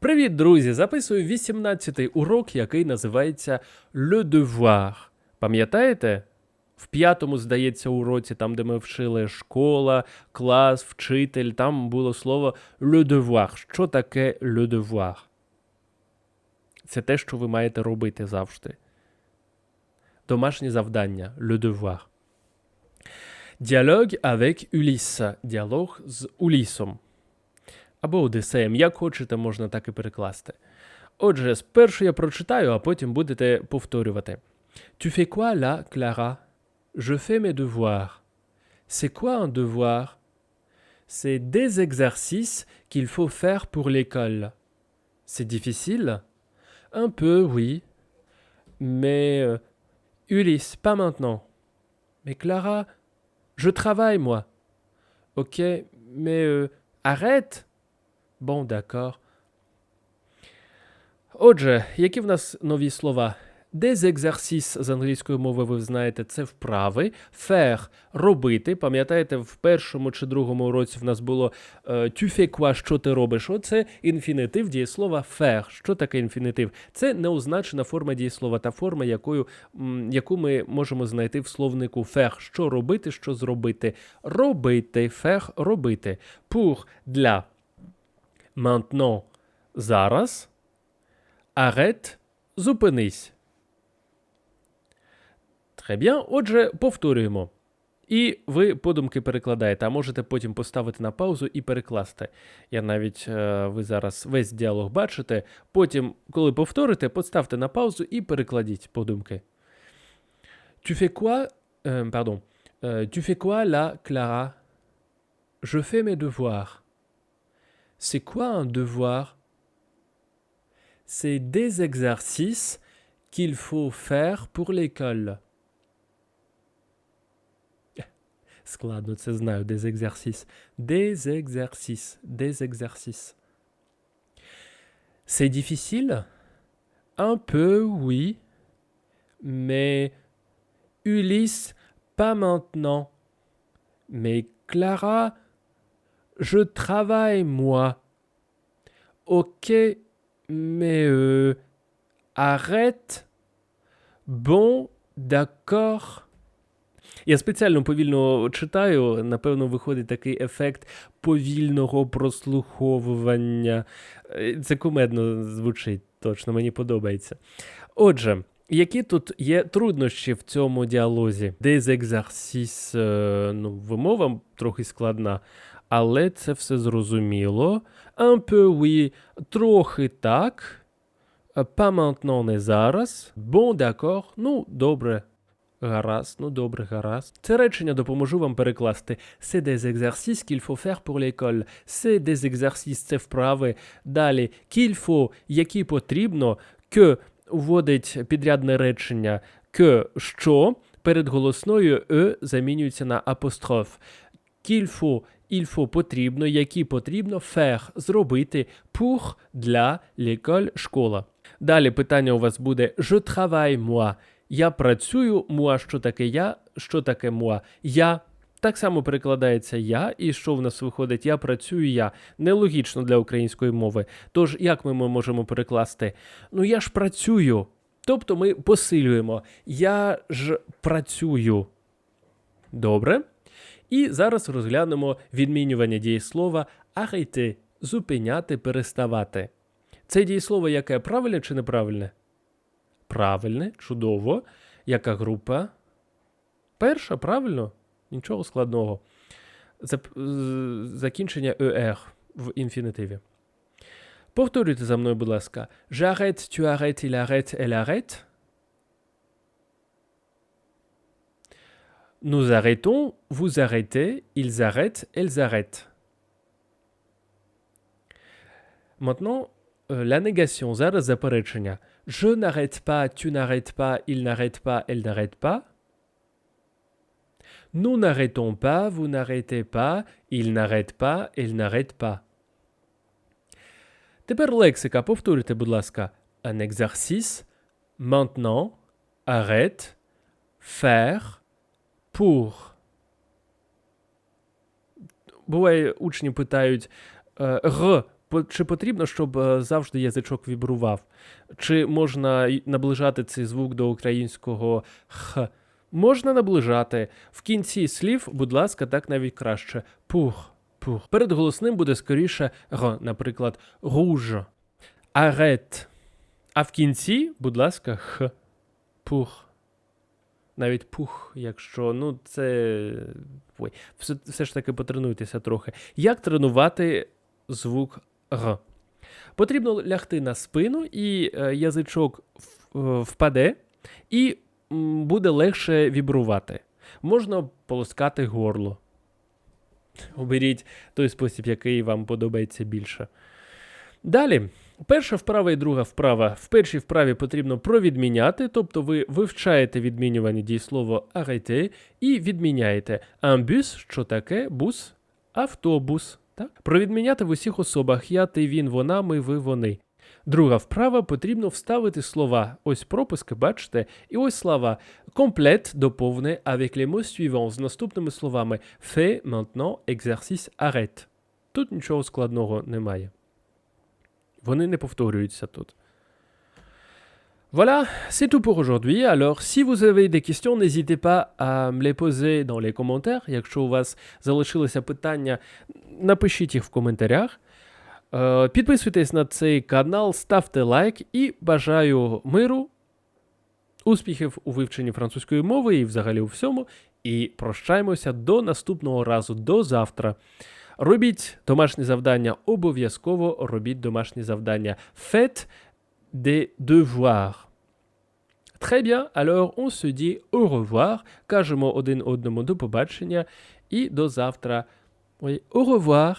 Привіт, друзі! Записую 18-й урок, який називається Le Devoir. Пам'ятаєте? В п'ятому, здається, уроці, там, де ми вчили школа, клас, вчитель, там було слово le devoir. Що таке le devoir? Це те, що ви маєте робити завжди. Домашнє завдання le devoir. Діалог avec Ulysse. Діалог з Улісом. Або Одисеєм, як хочете, можна так і перекласти. Отже, спершу я прочитаю, а потім будете повторювати. Tu fais quoi là, Clara? Je fais mes devoirs. C'est quoi un devoir? C'est des exercices qu'il faut faire pour l'école. C'est difficile? Un peu, oui. Mais euh, Ulysse, pas maintenant. Mais Clara, je travaille, moi. Ok, mais euh, arrête. Bon, d'accord. Отже, які в нас нові слова? Des exercices з англійської мови, ви знаєте, це вправи. Faire – робити. Пам'ятаєте, в першому чи другому уроці в нас було е, tu що ти робиш. Оце інфінітив дієслова faire. Що таке інфінітив? Це неозначена форма дієслова, та форма, якою, яку ми можемо знайти в словнику faire. Що робити, що зробити. Робити, faire – робити. Pour – для. Maintenant – зараз. Arrête – зупинись. Très bien. Отже, повторюємо. І ви подумки перекладаєте, а можете потім поставити на паузу і перекласти. Я навіть е, ви зараз весь діалог бачите. Потім, коли повторите, поставте на паузу і перекладіть подумки. Tu fais quoi? Euh, pardon. Euh, tu fais quoi là, Clara? Je fais mes devoirs. C'est quoi un devoir? C'est des exercices qu'il faut faire pour l'école. Складно, це знаю, des exercices. Des exercices, des exercices. C'est difficile? Un peu, oui. Mais Ulysse, pas maintenant. Mais Clara, je travaille, moi. Ok, mais euh, arrête. Bon, d'accord. Я спеціально повільно читаю, напевно, виходить такий ефект повільного прослуховування. Е, Це кумедно звучить, точно, мені подобається. Отже, які тут є труднощі в цьому діалозі? Des exercices, е, ну, вимова трохи складна, але це все зрозуміло. Un peu, oui, трохи так. Pas maintenant, не зараз. Bon, d'accord, ну, добре. Гаразд, ну добре, гаразд. Це речення допоможу вам перекласти. C'est des exercices qu'il faut faire pour l'école. C'est des exercices, це вправи. Далі, qu'il faut, які потрібно, que вводить підрядне речення que, що, перед голосною е замінюється на апостроф. Qu'il faut, il потрібно, які потрібно, faire – зробити, pour – для, l'école – школа. Далі питання у вас буде je travaille moi. Я працюю, муа, що таке я, що таке муа. Я так само перекладається я, і що в нас виходить? Я працюю я. Нелогічно для української мови. Тож, як ми можемо перекласти? Ну я ж працюю. Тобто ми посилюємо. Я ж працюю. Добре. І зараз розглянемо відмінювання дієслова arrêter – зупиняти, переставати. Це дієслово яке правильне чи неправильне? Правильне, чудово. Яка група? Перша, правильно? Нічого складного. Закінчення ER в інфінітиві. Повторюйте за мною, будь ласка. J'arrête, tu arrêtes, il arrête, elle arrête. Nous arrêtons, vous arrêtez, ils arrêtent, elles arrêtent. Maintenant, euh, la négation, зараз заперечення. Je n'arrête pas, tu n'arrêtes pas, il n'arrête pas, elle n'arrête pas. Nous n'arrêtons pas, vous n'arrêtez pas, il n'arrête pas, elle n'arrête pas. Тепер лексика. Повторюйте, будь ласка. Un exercice. Maintenant. Arrête. Faire. Pour. Буває, учні питають е, р чи потрібно, щоб е, завжди язичок вібрував? Чи можна наближати цей звук до українського х? Можна наближати. В кінці слів, будь ласка, так навіть краще. Пух, пух. Перед голосним буде скоріше р, наприклад, руж, арет. А в кінці, будь ласка, х, пух. Навіть пух, якщо, ну, це. Ой, все, все ж таки потренуйтеся трохи. Як тренувати звук р? Потрібно лягти на спину, і е, язичок е, впаде, і буде легше вібрувати. Можна полоскати горло. Оберіть той спосіб, який вам подобається більше. Далі, перша вправа і друга вправа. В першій вправі потрібно провідміняти, тобто ви вивчаєте відмінювання дієслово arrêter і відміняєте un що таке бус, автобус. Так? Провідміняти в усіх особах я, ти, він, вона, ми, ви, вони. Друга вправа потрібно вставити слова. Ось пропуски, бачите, і ось слова. Комплет доповне avec les mots suivants з наступними словами fait, maintenant, exercice, arrête. Тут нічого складного немає. Вони не повторюються тут. Voilà, c'est tout pour aujourd'hui. Alors, si vous avez des questions, n'hésitez pas à me les poser dans les commentaires. Якщо у вас залишилися питання, напишіть їх в коментарях. Е, Підписуйтесь на цей канал, ставте лайк і бажаю миру, успіхів у вивченні французької мови і взагалі у всьому. І прощаємося до наступного разу, до завтра. Робіть домашні завдання обов'язково, робіть домашні завдання. Faites des devoirs. Très bien, alors on se dit au revoir. Кажемо один одному до побачення і до завтра. Oui, au revoir.